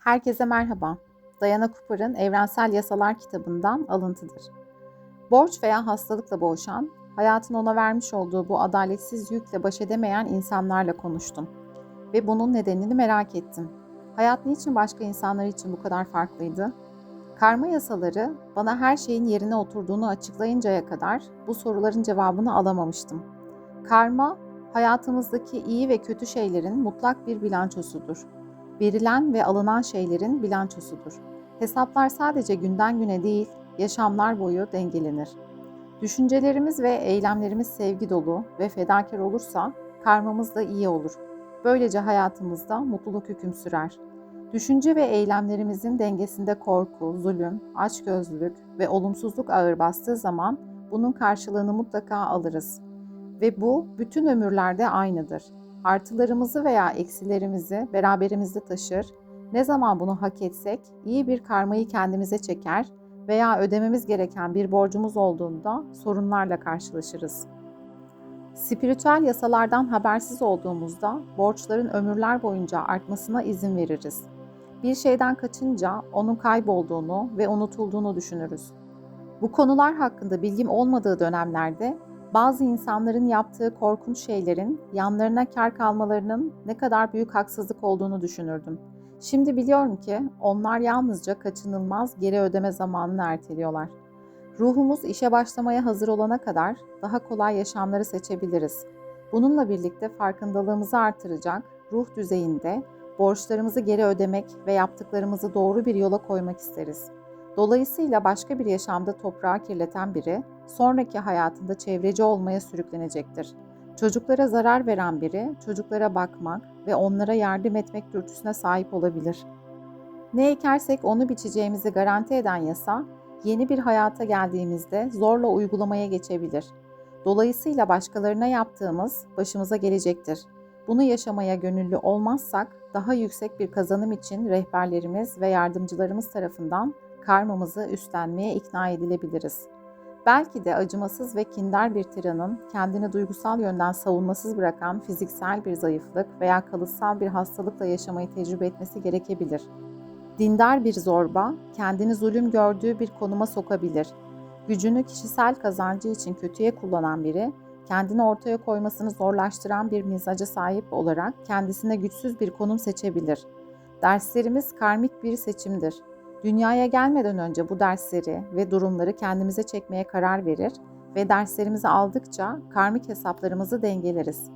Herkese merhaba. Diana Cooper'ın Evrensel Yasalar kitabından alıntıdır. Borç veya hastalıkla boğuşan, hayatın ona vermiş olduğu bu adaletsiz yükle baş edemeyen insanlarla konuştum. Ve bunun nedenini merak ettim. Hayat niçin başka insanlar için bu kadar farklıydı? Karma yasaları bana her şeyin yerine oturduğunu açıklayıncaya kadar bu soruların cevabını alamamıştım. Karma, hayatımızdaki iyi ve kötü şeylerin mutlak bir bilançosudur verilen ve alınan şeylerin bilançosudur. Hesaplar sadece günden güne değil, yaşamlar boyu dengelenir. Düşüncelerimiz ve eylemlerimiz sevgi dolu ve fedakar olursa karmamız da iyi olur. Böylece hayatımızda mutluluk hüküm sürer. Düşünce ve eylemlerimizin dengesinde korku, zulüm, açgözlülük ve olumsuzluk ağır bastığı zaman bunun karşılığını mutlaka alırız. Ve bu bütün ömürlerde aynıdır. Artılarımızı veya eksilerimizi beraberimizde taşır, ne zaman bunu hak etsek iyi bir karmayı kendimize çeker veya ödememiz gereken bir borcumuz olduğunda sorunlarla karşılaşırız. Spiritüel yasalardan habersiz olduğumuzda borçların ömürler boyunca artmasına izin veririz. Bir şeyden kaçınca onun kaybolduğunu ve unutulduğunu düşünürüz. Bu konular hakkında bilgim olmadığı dönemlerde bazı insanların yaptığı korkunç şeylerin yanlarına kar kalmalarının ne kadar büyük haksızlık olduğunu düşünürdüm. Şimdi biliyorum ki onlar yalnızca kaçınılmaz geri ödeme zamanını erteliyorlar. Ruhumuz işe başlamaya hazır olana kadar daha kolay yaşamları seçebiliriz. Bununla birlikte farkındalığımızı artıracak ruh düzeyinde borçlarımızı geri ödemek ve yaptıklarımızı doğru bir yola koymak isteriz. Dolayısıyla başka bir yaşamda toprağı kirleten biri sonraki hayatında çevreci olmaya sürüklenecektir. Çocuklara zarar veren biri çocuklara bakmak ve onlara yardım etmek dürtüsüne sahip olabilir. Ne ekersek onu biçeceğimizi garanti eden yasa, yeni bir hayata geldiğimizde zorla uygulamaya geçebilir. Dolayısıyla başkalarına yaptığımız başımıza gelecektir. Bunu yaşamaya gönüllü olmazsak daha yüksek bir kazanım için rehberlerimiz ve yardımcılarımız tarafından karmamızı üstlenmeye ikna edilebiliriz. Belki de acımasız ve kindar bir tiranın kendini duygusal yönden savunmasız bırakan fiziksel bir zayıflık veya kalıtsal bir hastalıkla yaşamayı tecrübe etmesi gerekebilir. Dindar bir zorba kendini zulüm gördüğü bir konuma sokabilir. Gücünü kişisel kazancı için kötüye kullanan biri, kendini ortaya koymasını zorlaştıran bir mizaca sahip olarak kendisine güçsüz bir konum seçebilir. Derslerimiz karmik bir seçimdir Dünyaya gelmeden önce bu dersleri ve durumları kendimize çekmeye karar verir ve derslerimizi aldıkça karmik hesaplarımızı dengeleriz.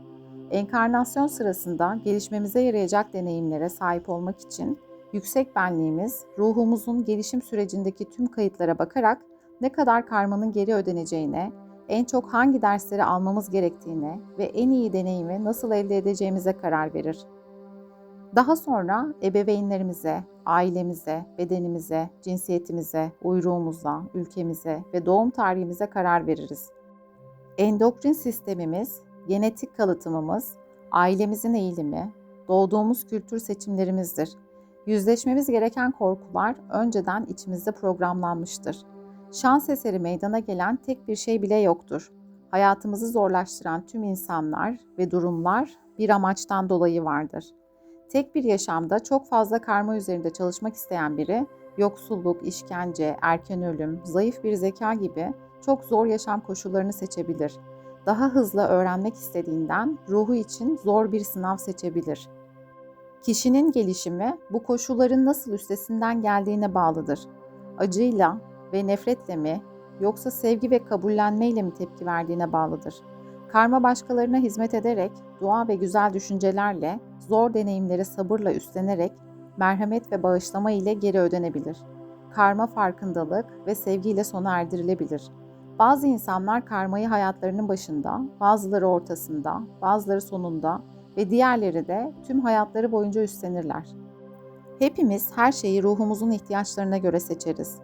Enkarnasyon sırasında gelişmemize yarayacak deneyimlere sahip olmak için yüksek benliğimiz ruhumuzun gelişim sürecindeki tüm kayıtlara bakarak ne kadar karmanın geri ödeneceğine, en çok hangi dersleri almamız gerektiğine ve en iyi deneyimi nasıl elde edeceğimize karar verir. Daha sonra ebeveynlerimize, ailemize, bedenimize, cinsiyetimize, uyruğumuza, ülkemize ve doğum tarihimize karar veririz. Endokrin sistemimiz, genetik kalıtımımız, ailemizin eğilimi, doğduğumuz kültür seçimlerimizdir. Yüzleşmemiz gereken korkular önceden içimizde programlanmıştır. Şans eseri meydana gelen tek bir şey bile yoktur. Hayatımızı zorlaştıran tüm insanlar ve durumlar bir amaçtan dolayı vardır.'' Tek bir yaşamda çok fazla karma üzerinde çalışmak isteyen biri, yoksulluk, işkence, erken ölüm, zayıf bir zeka gibi çok zor yaşam koşullarını seçebilir. Daha hızlı öğrenmek istediğinden ruhu için zor bir sınav seçebilir. Kişinin gelişimi bu koşulların nasıl üstesinden geldiğine bağlıdır. Acıyla ve nefretle mi yoksa sevgi ve kabullenmeyle mi tepki verdiğine bağlıdır. Karma başkalarına hizmet ederek, dua ve güzel düşüncelerle, zor deneyimleri sabırla üstlenerek, merhamet ve bağışlama ile geri ödenebilir. Karma farkındalık ve sevgiyle sona erdirilebilir. Bazı insanlar karmayı hayatlarının başında, bazıları ortasında, bazıları sonunda ve diğerleri de tüm hayatları boyunca üstlenirler. Hepimiz her şeyi ruhumuzun ihtiyaçlarına göre seçeriz.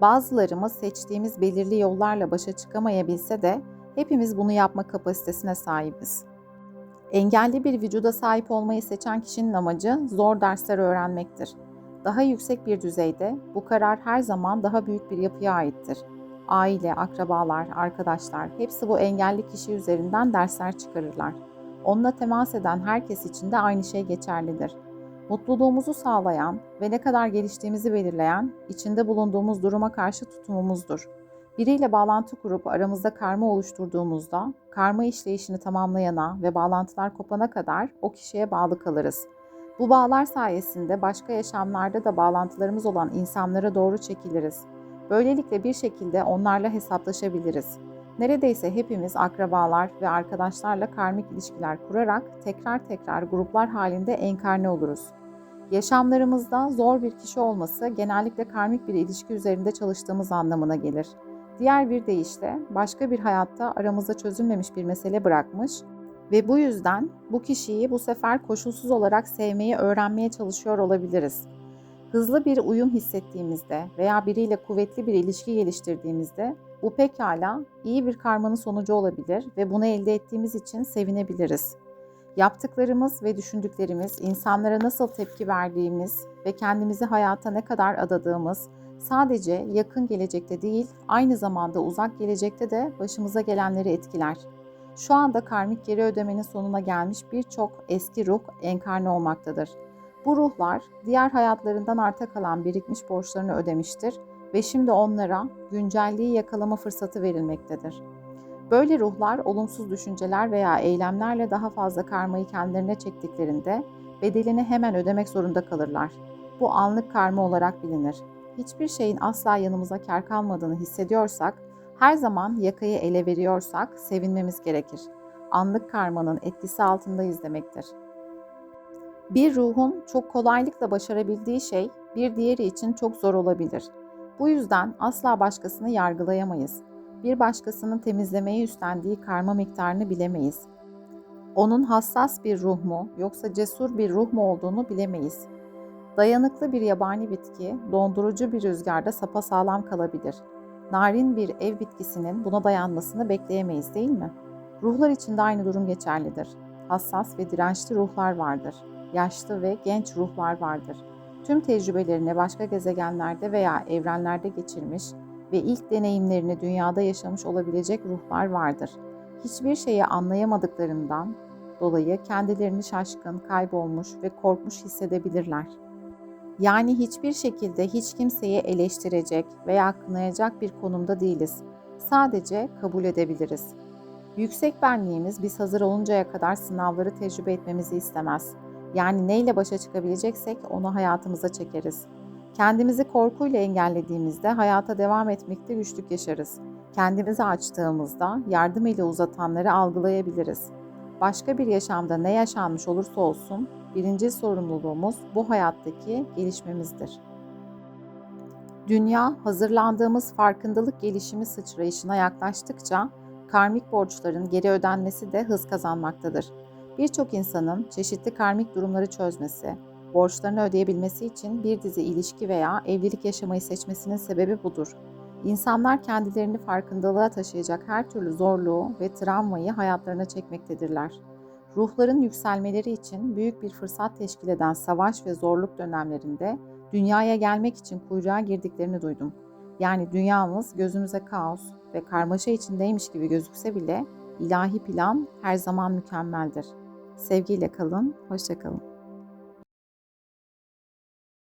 Bazılarımız seçtiğimiz belirli yollarla başa çıkamayabilse de Hepimiz bunu yapma kapasitesine sahibiz. Engelli bir vücuda sahip olmayı seçen kişinin amacı zor dersler öğrenmektir. Daha yüksek bir düzeyde bu karar her zaman daha büyük bir yapıya aittir. Aile, akrabalar, arkadaşlar hepsi bu engelli kişi üzerinden dersler çıkarırlar. Onunla temas eden herkes için de aynı şey geçerlidir. Mutluluğumuzu sağlayan ve ne kadar geliştiğimizi belirleyen içinde bulunduğumuz duruma karşı tutumumuzdur. Biriyle bağlantı kurup aramızda karma oluşturduğumuzda karma işleyişini tamamlayana ve bağlantılar kopana kadar o kişiye bağlı kalırız. Bu bağlar sayesinde başka yaşamlarda da bağlantılarımız olan insanlara doğru çekiliriz. Böylelikle bir şekilde onlarla hesaplaşabiliriz. Neredeyse hepimiz akrabalar ve arkadaşlarla karmik ilişkiler kurarak tekrar tekrar gruplar halinde enkarne oluruz. Yaşamlarımızda zor bir kişi olması genellikle karmik bir ilişki üzerinde çalıştığımız anlamına gelir. Diğer bir deyişle başka bir hayatta aramızda çözülmemiş bir mesele bırakmış ve bu yüzden bu kişiyi bu sefer koşulsuz olarak sevmeyi öğrenmeye çalışıyor olabiliriz. Hızlı bir uyum hissettiğimizde veya biriyle kuvvetli bir ilişki geliştirdiğimizde bu pekala iyi bir karmanın sonucu olabilir ve bunu elde ettiğimiz için sevinebiliriz. Yaptıklarımız ve düşündüklerimiz, insanlara nasıl tepki verdiğimiz ve kendimizi hayata ne kadar adadığımız sadece yakın gelecekte değil, aynı zamanda uzak gelecekte de başımıza gelenleri etkiler. Şu anda karmik geri ödemenin sonuna gelmiş birçok eski ruh enkarne olmaktadır. Bu ruhlar diğer hayatlarından arta kalan birikmiş borçlarını ödemiştir ve şimdi onlara güncelliği yakalama fırsatı verilmektedir. Böyle ruhlar olumsuz düşünceler veya eylemlerle daha fazla karmayı kendilerine çektiklerinde bedelini hemen ödemek zorunda kalırlar. Bu anlık karma olarak bilinir. Hiçbir şeyin asla yanımıza kar kalmadığını hissediyorsak, her zaman yakayı ele veriyorsak sevinmemiz gerekir. Anlık karmanın etkisi altındayız demektir. Bir ruhun çok kolaylıkla başarabildiği şey bir diğeri için çok zor olabilir. Bu yüzden asla başkasını yargılayamayız. Bir başkasının temizlemeye üstlendiği karma miktarını bilemeyiz. Onun hassas bir ruh mu yoksa cesur bir ruh mu olduğunu bilemeyiz. Dayanıklı bir yabani bitki dondurucu bir rüzgarda sapasağlam kalabilir. Narin bir ev bitkisinin buna dayanmasını bekleyemeyiz değil mi? Ruhlar için de aynı durum geçerlidir. Hassas ve dirençli ruhlar vardır. Yaşlı ve genç ruhlar vardır tüm tecrübelerini başka gezegenlerde veya evrenlerde geçirmiş ve ilk deneyimlerini dünyada yaşamış olabilecek ruhlar vardır. Hiçbir şeyi anlayamadıklarından dolayı kendilerini şaşkın, kaybolmuş ve korkmuş hissedebilirler. Yani hiçbir şekilde hiç kimseyi eleştirecek veya kınayacak bir konumda değiliz. Sadece kabul edebiliriz. Yüksek benliğimiz biz hazır oluncaya kadar sınavları tecrübe etmemizi istemez. Yani neyle başa çıkabileceksek onu hayatımıza çekeriz. Kendimizi korkuyla engellediğimizde hayata devam etmekte güçlük yaşarız. Kendimizi açtığımızda yardım eli uzatanları algılayabiliriz. Başka bir yaşamda ne yaşanmış olursa olsun birinci sorumluluğumuz bu hayattaki gelişmemizdir. Dünya hazırlandığımız farkındalık gelişimi sıçrayışına yaklaştıkça karmik borçların geri ödenmesi de hız kazanmaktadır. Birçok insanın çeşitli karmik durumları çözmesi, borçlarını ödeyebilmesi için bir dizi ilişki veya evlilik yaşamayı seçmesinin sebebi budur. İnsanlar kendilerini farkındalığa taşıyacak her türlü zorluğu ve travmayı hayatlarına çekmektedirler. Ruhların yükselmeleri için büyük bir fırsat teşkil eden savaş ve zorluk dönemlerinde dünyaya gelmek için kuyruğa girdiklerini duydum. Yani dünyamız gözümüze kaos ve karmaşa içindeymiş gibi gözükse bile ilahi plan her zaman mükemmeldir. Sevgiyle kalın, hoşçakalın.